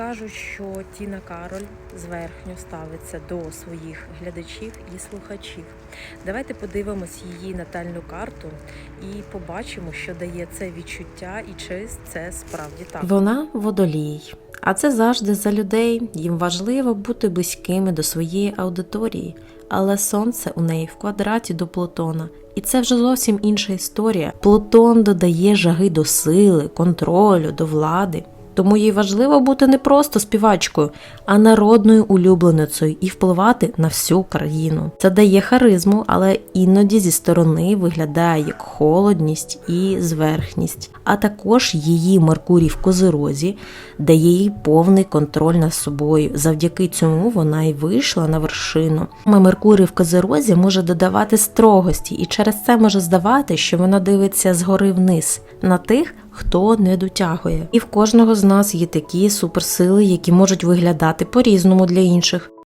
кажуть, що Тіна Кароль зверхньо ставиться до своїх глядачів і слухачів. Давайте подивимось її натальну карту і побачимо, що дає це відчуття і чи це справді так. Вона водолій. А це завжди за людей. Їм важливо бути близькими до своєї аудиторії, але сонце у неї в квадраті до Плутона. І це вже зовсім інша історія. Плутон додає жаги до сили, контролю, до влади. Тому їй важливо бути не просто співачкою, а народною улюбленицею і впливати на всю країну. Це дає харизму, але іноді зі сторони виглядає як холодність і зверхність. А також її Меркурій в Козирозі дає їй повний контроль над собою. Завдяки цьому вона й вийшла на вершину. Меркурій в Козирозі може додавати строгості, і через це може здавати, що вона дивиться згори вниз на тих, хто не дотягує. І в кожного з нас є такі суперсили, які можуть виглядати по-різному для інших.